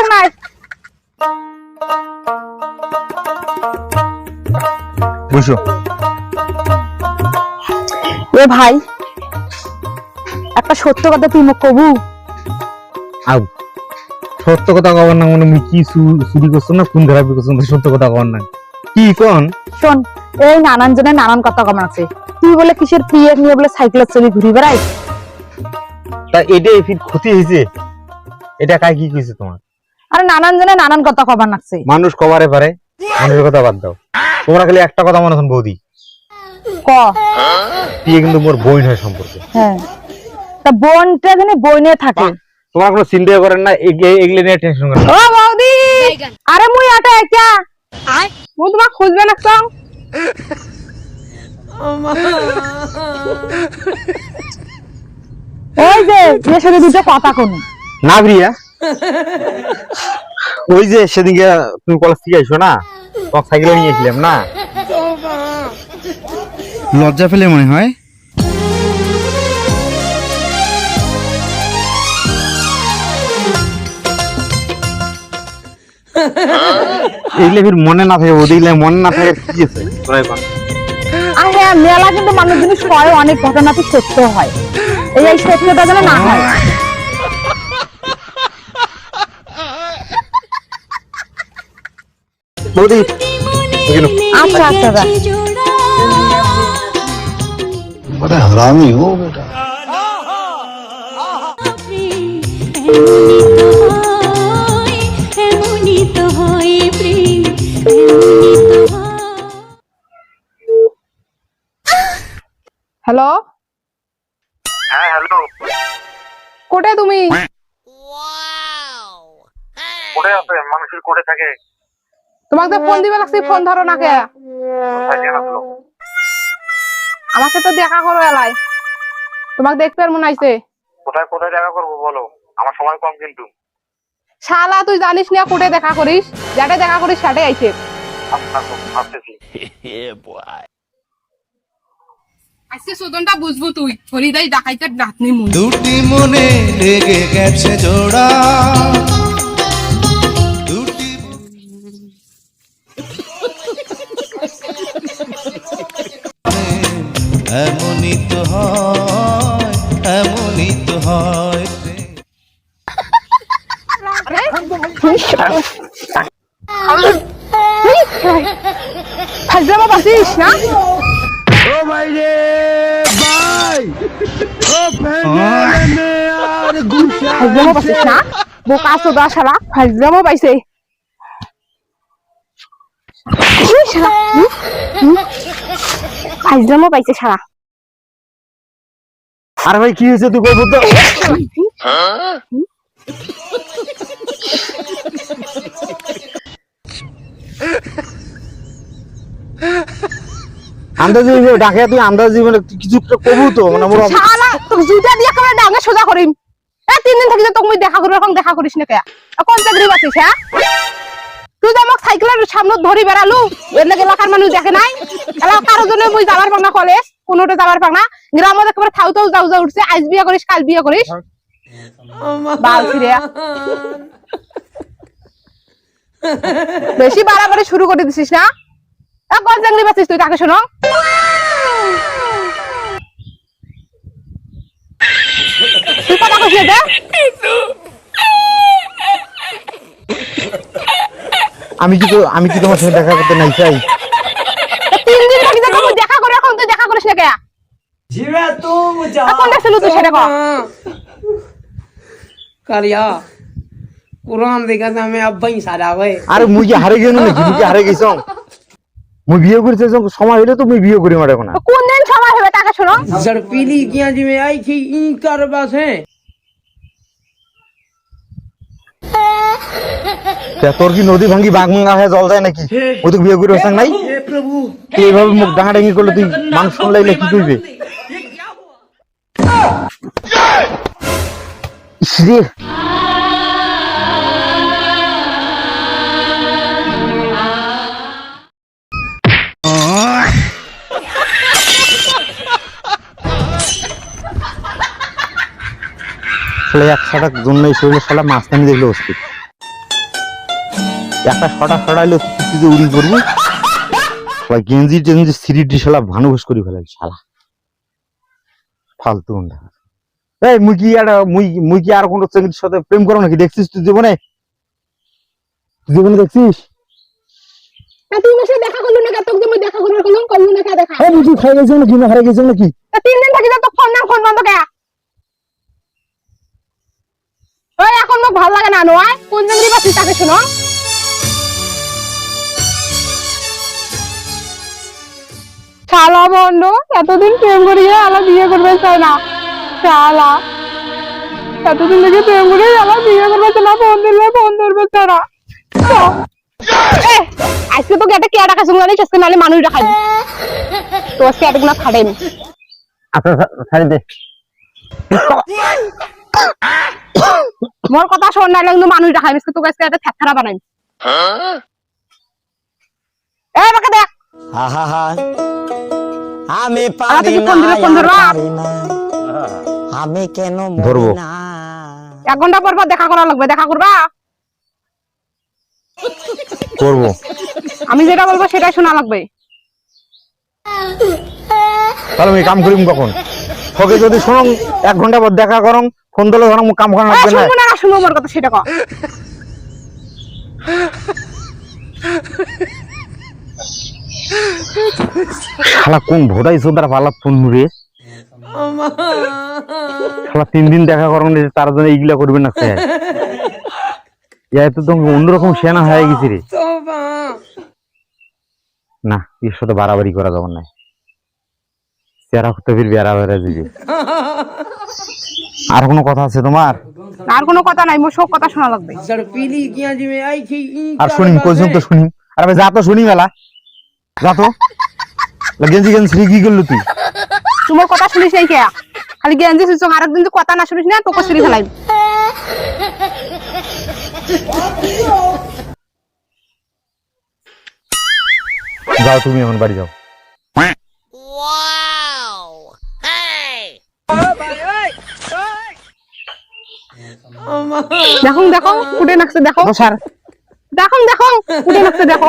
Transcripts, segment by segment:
একটি নাই বুঝছ এ ভাই একটা সত্য কথা তুই মোক কবু। আউ। সত্য কথা কবার না মানে কি চুরি করছ না কোন করছ না সত্য কথা কবার না। কি কোন? শোন এই নানান জনের নানান কথা কমন আছে। তুই বলে কিসের প্রিয় নিয়ে বলে সাইকেলের চলি ঘুরি বেড়াই। তা এটা ক্ষতি হয়েছে এটা কাই কি কইছে তোমার? আরে নানান জনের নানান কথা কমন আছে মানুষ কবারে পারে মানুষের কথা বাদ দাও। তোমরা খালি একটা কথা মনে হন বৌদি। ক? বিয়ে কিন্তু মোর বইন হয় সম্পর্কে। হ্যাঁ। তা বোনটা জানি বইনে থাকে। তোমরা কোনো চিন্তা করেন না এগ- এগুলো নিয়ে টেনশন করেন ও বৌদি! আরে মুই আটা একটা মু তোমাক খুঁজবে না সং ওই যে মেয়ের সাথে দুটো কথা কোন না প্রিয়া ওই যে সেদিনকে তুমি কলেজ থেকে আইসো না? তোমার সাইকেলে নিয়ে গেছিলাম না? লজ্জা ফেলে মনে হয়। ফির মনে না থাকে ওদের মনে না থাকে কি আছে? তোরাই কর। আর মেলা কিন্তু মানুষ জিনিস হয় অনেক ঘটনা তো সত্য হয়। এই এই সত্যটা যেন না হয়। বৌদি এখানে। আচ্ছা আচ্ছা যা। बड़ा हरामी हो बेटा এমনি তো হয় প্রেম এমনি তো হয় হ্যালো হ্যাঁ হ্যালো কোটে তুমি কোথায় আছে মানুষের কোটে থাকে তোমাকে ফোন দিবে লাগছে ফোন ধরো না কে? আমাকে তো দেখা করো এলাই। তোমাকে দেখতে মনে আইছে। কোথায় কোথায় দেখা করব বলো? আমার সময় কম কিন্তু। শালা তুই জানিস না কোটে দেখা করিস? যাতে দেখা করিস সেটাই আইছে। আজকে সুদনটা বুঝব তুই। হরিদাই ডাকাইতে ডাকনি মুন। দুটি মনে লেগে গেছে জোড়া। এমনই তো হয় এমনই তো হয়। ফাজলামা বাসিস না ও ভাই রে ভাই। ও আর গুছা ফাজলামা বাসিস না? বোকা সোদা শালা। ফাজলামা পাইছে। পাইছে আরে ভাই কি হয়েছে তুই কইবো তো আন্দাজি ডাকে তুই আন্দাজি মানে কিছু কবু তো মানে মোর শালা তো জুতা দিয়ে একেবারে ডাঙে সোজা করিম। এ তিন দিন থাকি তোকে মুই দেখা করব এখন দেখা করিস না কে? কোন চাকরি বাসিস হ্যাঁ? তুই তো আমাকে সাইকেলের সামনে ধরি বেড়ালু এর এলাকার মানুষ দেখে নাই? কারোর জন্য মুই যাবার পাং না কলেজ, কোনোটা যাবার পাং না। গ্রামে একেবারে থাউ থাউ যাও যাও উঠছে আজ বিয়ে করিস কাল বিয়ে করিস বাল ফিরে বেশি বাড়াবাড়ি শুরু করে দিছিস না? চাকরি বাসিস তুই তাকে শোনো। তুই কথা কইছিস আমি কি আমি কি তোমার সাথে দেখা করতে নাই চাই? তিন দিন ধরে দেখো দেখা করে এখন তো দেখা করিস না কেয়া? জিবে তো যা কোন দেশে লুতু সেটা কো হ্যাঁ। কালিয়া কুরআন দেখা আমি আব্বাই সারা ভাই আরে মুই কি হারে গেল নাকি? মুই কি হারে গেছম মুই বিয়ে করতে যখন সময় হইল তো মুই বিয়ে করি মারে কোন দিন সময় হবে টাকা শুনো। শোনো জড়পিলি কিয়া জিমে আই কি ইনকার বাস। হ্যাঁ তোর কি নদী ভাঙ্গি বাঘ ভাঙ্গা হয়ে জল যায় নাকি? ওই তো বিয়ে করে বসাং নাই? তুই এইভাবে মুখ ডাঙা ডাঙি করলে তুই মানুষ শুনলাইলে কি করবে? ইস রে। শালা এক জন্য এই শরীরে শালা মাঝখানে দেখলে অস্থির একটা সটা সটাইলে তুই উড়ি করবি গেঞ্জি টেঞ্জি সিরিটি শালা ভানু ঘোষ করে ফেলাই শালা। ফালতু এই মুই কি আর মুই মুই কি আর কোন চেঙ্গির সাথে প্রেম করো নাকি? দেখছিস তুই জীবনে? তুই জীবনে দেখছিস? তুই দেখা করলি না? তোকে দেখা কলম করলি না কে দেখা হ্যাঁ বুঝি খাই গেছিস নাকি? না হারা গেছিস নাকি? তিন দিন থাকি তো ফোন না ফোন বন্ধ কে? ওই এখন মোক ভালো লাগে না নয়? কোন জানি বাসি তাকে শুনো শালা বন্ধ এতদিন প্রেম করিয়ে আলা বিয়ে করবে চাই না। শালা। এতদিন থেকে প্রেম করে আলা বিয়ে করবে চাই না ফোন দিলে ফোন ধরবে না। আজকে একটা আজকে নাহলে মানুষ দেখাই তো আজকে এতগুলো খাটেনি আচ্ছা ছাড়ি দে। মোর কথা শোন না কিন্তু মানুষ দেখাই আজকে তোকে আজকে একটা থ্যাথা বানাই। এ বাকা দেখ। আহা আমি পারি না আমি কেন ধরবো। এক ঘণ্টা পর পর দেখা করা লাগবে দেখা করবা? করব। আমি যেটা বলব সেটাই শোনা লাগবে। তাহলে আমি কাম করিম কখন? তোকে যদি শোনো এক ঘণ্টা পর দেখা করং ফোন দিলে ধরো কাম করা লাগবে না। শুনব না না শুনব মোর কথা সেটা কর শালা কোন ভোদাই চোদার পালা ফোন রে? শালা তিন দিন দেখা করুন তার জন্য এইগুলা করবে না স্যার ইয়া তো তোমাকে অন্যরকম সেনা হয়ে গেছি রে। না এর সাথে বাড়াবাড়ি করা যাবে না। চেহারা করতে ফিরবি আর দিবি। আর কোনো কথা আছে তোমার? আর কোনো কথা নাই মোর সব কথা শোনা লাগবে। আর শুনি কইছ তো আর আরে যা তো শুনি মেলা। যা তো। গেঞ্জি গেঞ্জি কি করল তুই? তোমার কথা শুনিস নাই কে? খালি গেঞ্জি শুনছ আরেকদিন যে কথা না শুনিস না তোকে সিঁড়ি ফেলাই যাও তুমি এখন বাড়ি যাও। দেখো দেখো উঠে নাকছে দেখো। দেখো দেখো উঠে নাকছে দেখো।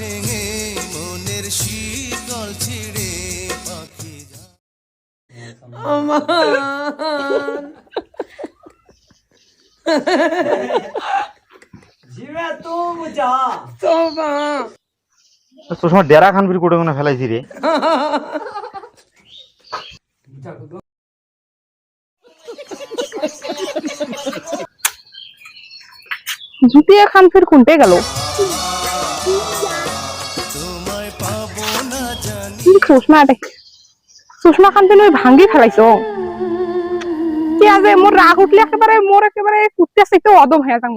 তোবা তোর সময় ডেরা খান ফির কোটে কোনে ফেলাইছি রে। জুতিয়ে খান ফির খুনতে গেল? তোমায় পাবো না জানি কি সুষমা খান ফির ভাঙ্গি ফেলাইছো আছে মোর রাগ উঠলে একেবারে মোর একেবারে কুত্তে চাইতে অদম হয়ে যাং।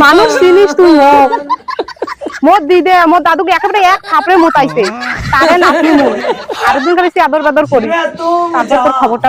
মানুষ চিনিস হোক মোর দিদে মোর দাদুকে একেবারে এক থাপড়ে মোটাইছে তারে নাতনি মোর আর দিন করে আদর বাদর খবরটা